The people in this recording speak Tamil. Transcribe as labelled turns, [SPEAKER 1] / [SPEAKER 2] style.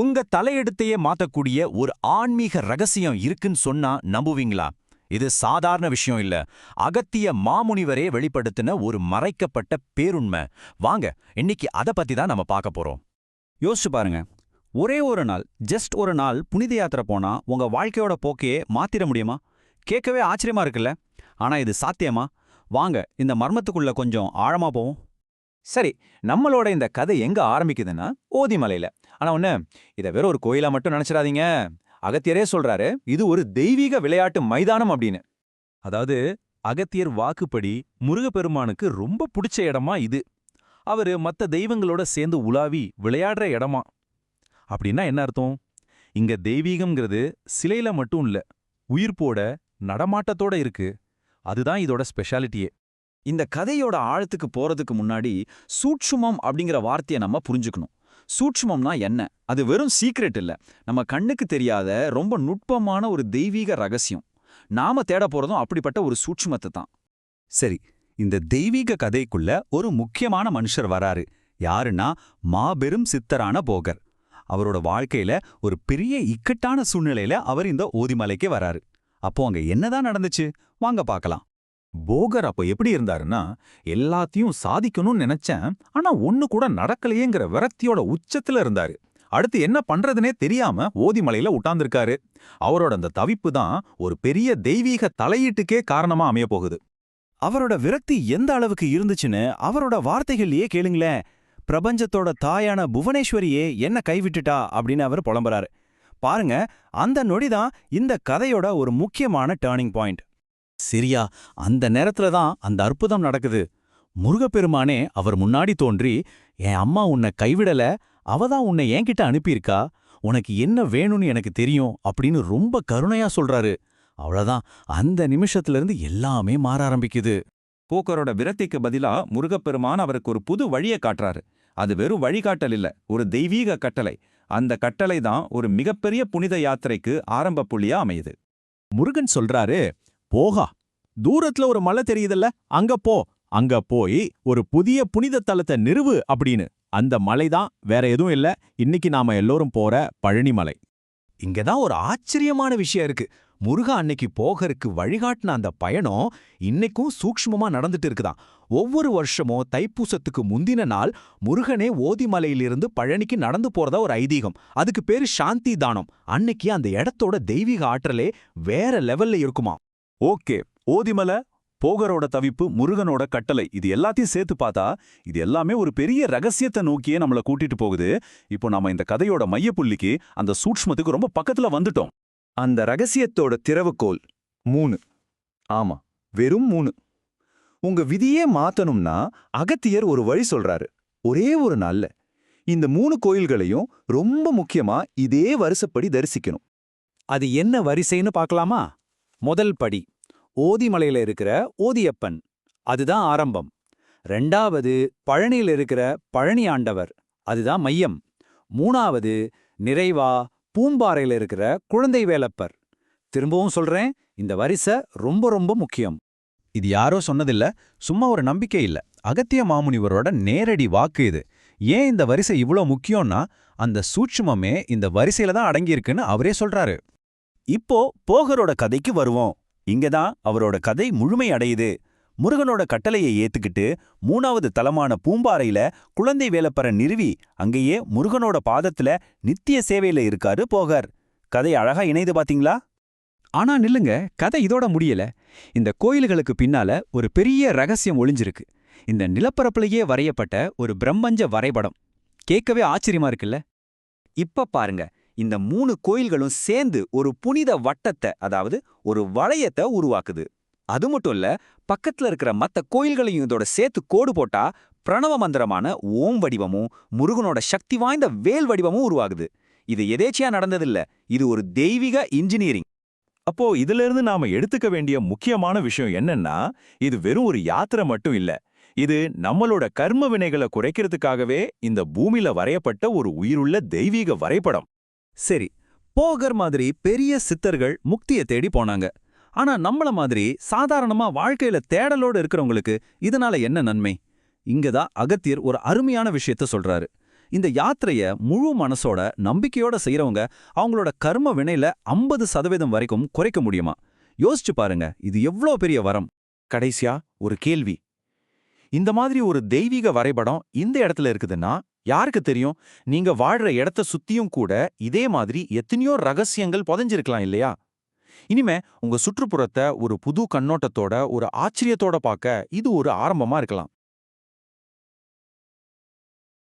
[SPEAKER 1] உங்க தலையெடுத்தையே மாத்தக்கூடிய ஒரு ஆன்மீக ரகசியம் இருக்குன்னு சொன்னா நம்புவீங்களா? இது சாதாரண விஷயம் இல்ல. அகத்திய மாமுனிவரே வெளிப்படுத்தின ஒரு மறைக்கப்பட்ட பேருண்மை. வாங்க இன்னைக்கு அத பத்தி தான் நம்ம பார்க்க போறோம்.
[SPEAKER 2] யோசிச்சு பாருங்க. ஒரே ஒரு நாள் ஜஸ்ட் ஒரு நாள் புனித யாத்திரை போனா உங்க வாழ்க்கையோட போக்கையே மாத்திர முடியுமா? கேட்கவே ஆச்சரியமா இருக்குல்ல. ஆனா இது சாத்தியமா? வாங்க இந்த மர்மத்துக்குள்ள கொஞ்சம் ஆழமா போவோம்.
[SPEAKER 3] சரி நம்மளோட இந்த கதை எங்க ஆரம்பிக்குதுன்னா ஓதிமலையில. ஆனா ஒண்ணு இத வெறும் ஒரு கோயிலா மட்டும் நினைச்சிடாதீங்க. அகத்தியரே சொல்றாரு இது ஒரு தெய்வீக விளையாட்டு மைதானம் அப்படின்னு.
[SPEAKER 4] அதாவது அகத்தியர் வாக்குப்படி முருகப்பெருமானுக்கு ரொம்ப பிடிச்ச இடமா இது. அவரு மத்த தெய்வங்களோட சேர்ந்து உலாவி விளையாடுற இடமா. அப்படின்னா என்ன அர்த்தம்? இங்க தெய்வீகம்ங்கிறது சிலையில மட்டும் இல்ல உயிர்ப்போட நடமாட்டத்தோட இருக்கு. அதுதான் இதோட ஸ்பெஷாலிட்டியே
[SPEAKER 2] இந்த கதையோட ஆழத்துக்கு போறதுக்கு முன்னாடி சூட்சுமம் அப்படிங்கிற வார்த்தையை நம்ம புரிஞ்சுக்கணும். சூட்சுமம்னா என்ன? அது வெறும் சீக்ரெட் இல்ல. நம்ம கண்ணுக்கு தெரியாத ரொம்ப நுட்பமான ஒரு தெய்வீக ரகசியம். நாம தேட போறதும் அப்படிப்பட்ட ஒரு சூட்சுமத்தை தான். சரி இந்த தெய்வீக கதைக்குள்ள ஒரு முக்கியமான மனுஷர் வராரு. யாருன்னா மாபெரும் சித்தரான போகர். அவரோட வாழ்க்கையில ஒரு பெரிய இக்கட்டான சூழ்நிலையில அவர் இந்த ஓதிமலைக்கு வராரு. அப்போ அங்க என்னதான் நடந்துச்சு? வாங்க பார்க்கலாம்.
[SPEAKER 3] போகர் அப்ப எப்படி இருந்தாருன்னா எல்லாத்தையும் சாதிக்கணும்னு நினைச்சேன் ஆனா ஒண்ணு கூட நடக்கலையேங்கிற விரக்தியோட உச்சத்துல இருந்தாரு. அடுத்து என்ன பண்றதுனே தெரியாம ஓதிமலையில உட்கார்ந்திருக்காரு. அவரோட அந்த தவிப்பு தான் ஒரு பெரிய தெய்வீக தலையீட்டுக்கே காரணமா அமைய போகுது.
[SPEAKER 1] அவரோட விரக்தி எந்த அளவுக்கு இருந்துச்சுன்னு அவரோட வார்த்தைகள்லயே கேளுங்களேன். பிரபஞ்சத்தோட தாயான புவனேஸ்வரியே என்ன கைவிட்டுட்டா அப்படின்னு அவர் புலம்புறாரு. பாருங்க அந்த நொடிதான் இந்த கதையோட ஒரு முக்கியமான டேர்னிங் பாயிண்ட் சரியா அந்த நேரத்துல தான் அந்த அற்புதம் நடக்குது. முருகப்பெருமானே அவர் முன்னாடி தோன்றி என் அம்மா உன்னை கைவிடல அவ தான் உன்னை என்கிட்ட அனுப்பியிருக்கா? உனக்கு என்ன வேணும்னு எனக்கு தெரியும் அப்படின்னு ரொம்ப கருணையா சொல்றாரு. அவ்வளவுதான். அந்த நிமிஷத்துல இருந்து எல்லாமே மாற ஆரம்பிக்குது.
[SPEAKER 3] போக்கரோட விரக்திக்கு பதிலா முருகப்பெருமான் அவருக்கு ஒரு புது வழியை காட்டுறாரு. அது வெறும் வழிகாட்டல் இல்ல ஒரு தெய்வீக கட்டளை. அந்த கட்டளை தான் ஒரு மிகப்பெரிய புனித யாத்திரைக்கு ஆரம்ப புள்ளியா அமையுது.
[SPEAKER 4] முருகன் சொல்றாரு போகா. தூரத்துல ஒரு மலை தெரியுதுல்ல அங்க போ. அங்க போய் ஒரு புதிய புனித தலத்தை நிறுவு அப்படின்னு. அந்த மலைதான் வேற எதுவும் இல்ல. இன்னைக்கு நாம எல்லோரும் போற பழனிமலை
[SPEAKER 1] இங்கதான் ஒரு ஆச்சரியமான விஷயம் இருக்கு. முருகா அன்னைக்கு போகருக்கு வழிகாட்டின அந்த பயணம் இன்னைக்கும் சூக்ஷ்மமா நடந்துட்டு இருக்குதாம் ஒவ்வொரு வருஷமும் தைப்பூசத்துக்கு முந்தின நாள் முருகனே ஓதிமலையிலிருந்து பழனிக்கு நடந்து போறதா ஒரு ஐதீகம். அதுக்கு பேரு சாந்தி தானம். அன்னைக்கு அந்த இடத்தோட தெய்வீக ஆற்றலே வேற லெவல்ல இருக்குமா
[SPEAKER 4] ஓகே ஓதிமலை போகரோட தவிப்பு முருகனோட கட்டளை இது எல்லாத்தையும் சேர்த்து பார்த்தா இது எல்லாமே ஒரு பெரிய ரகசியத்தை நோக்கியே நம்மள கூட்டிட்டு போகுது. இப்போ நாம இந்த கதையோட மையப்புள்ளிக்கு அந்த சூட்ச்மத்துக்கு ரொம்ப பக்கத்துல வந்துட்டோம்.
[SPEAKER 3] அந்த ரகசியத்தோட திறவுகோல் மூணு. ஆமா வெறும் மூணு. உங்க விதியே மாத்தணும்னா அகத்தியர் ஒரு வழி சொல்றாரு. ஒரே ஒரு நாள்ல. இந்த மூணு கோயில்களையும் ரொம்ப முக்கியமா இதே வருஷப்படி தரிசிக்கணும்.
[SPEAKER 2] அது என்ன வரிசைன்னு பார்க்கலாமா? முதல் படி ஓதிமலையில இருக்கிற ஓதியப்பன். அதுதான் ஆரம்பம். ரெண்டாவது பழனியில் இருக்கிற பழனி ஆண்டவர். அதுதான் மையம். மூணாவது நிறைவா பூம்பாறையில் இருக்கிற குழந்தை வேலப்பர். திரும்பவும் சொல்றேன் இந்த வரிசை ரொம்ப ரொம்ப முக்கியம்.
[SPEAKER 1] இது யாரோ சொன்னதில்ல சும்மா ஒரு நம்பிக்கை இல்ல. அகத்திய மாமுனிவரோட நேரடி வாக்கு இது. ஏன் இந்த வரிசை இவ்ளோ முக்கியம்னா அந்த சூட்சுமமே இந்த வரிசையில தான் அடங்கியிருக்குன்னு அவரே சொல்றாரு. இப்போ போகரோட கதைக்கு வருவோம். இங்கதான் அவரோட கதை முழுமை அடையுது. முருகனோட கட்டளையை ஏத்துக்கிட்டு மூணாவது தலமான பூம்பாறையில குழந்தை வேலைப்பற நிறுவி அங்கேயே முருகனோட பாதத்துல நித்திய சேவையில இருக்காரு போகர். கதை அழகா இணைது பாத்தீங்களா?
[SPEAKER 2] ஆனா நில்லுங்க கதை இதோட முடியல. இந்த கோயில்களுக்கு பின்னால ஒரு பெரிய ரகசியம் ஒளிஞ்சிருக்கு. இந்த நிலப்பரப்புலயே வரையப்பட்ட ஒரு பிரம்மஞ்ச வரைபடம். கேட்கவே ஆச்சரியமா இருக்குல்ல? இப்ப பாருங்க இந்த மூணு கோயில்களும் சேர்ந்து ஒரு புனித வட்டத்தை அதாவது ஒரு வளையத்தை உருவாக்குது. அது மட்டும் இல்ல பக்கத்துல இருக்கிற மத்த கோயில்களையும் இதோட சேர்த்து கோடு போட்டா பிரணவ மந்திரமான ஓம் வடிவமும் முருகனோட சக்தி வாய்ந்த வேல் வடிவமும் உருவாகுது. இது எதேச்சியா நடந்ததில்ல இது ஒரு தெய்வீக இன்ஜினியரிங்.
[SPEAKER 4] அப்போ இதுல இருந்து நாம எடுத்துக்க வேண்டிய முக்கியமான விஷயம் என்னன்னா இது வெறும் ஒரு யாத்திரை மட்டும் இல்ல இது நம்மளோட கர்ம வினைகளை குறைக்கிறதுக்காகவே இந்த பூமியில வரையப்பட்ட ஒரு உயிருள்ள தெய்வீக வரைபடம்.
[SPEAKER 1] சரி போகர் மாதிரி பெரிய சித்தர்கள் முக்திய தேடி போனாங்க. ஆனா நம்மள மாதிரி சாதாரணமா வாழ்க்கையில தேடலோடு இருக்கிறவங்களுக்கு இதனால என்ன நன்மை? இங்கதான் அகத்தியர் ஒரு அருமையான விஷயத்த சொல்றாரு. இந்த யாத்திரைய முழு மனசோட நம்பிக்கையோட செய்யறவங்க அவங்களோட கர்ம வினையில ஐம்பது சதவீதம் வரைக்கும் குறைக்க முடியுமா? யோசிச்சு பாருங்க இது எவ்ளோ பெரிய வரம்?
[SPEAKER 4] கடைசியா ஒரு கேள்வி. இந்த மாதிரி ஒரு தெய்வீக வரைபடம் இந்த இடத்துல இருக்குதுன்னா யாருக்கு தெரியும்? நீங்க வாழ்ற இடத்த சுத்தியும் கூட இதே மாதிரி எத்தனையோ ரகசியங்கள் புதைஞ்சிருக்கலாம் இல்லையா? இனிமே உங்க சுற்றுப்புறத்தை ஒரு புது கண்ணோட்டத்தோட ஒரு ஆச்சரியத்தோட பார்க்க இது ஒரு ஆரம்பமா இருக்கலாம்.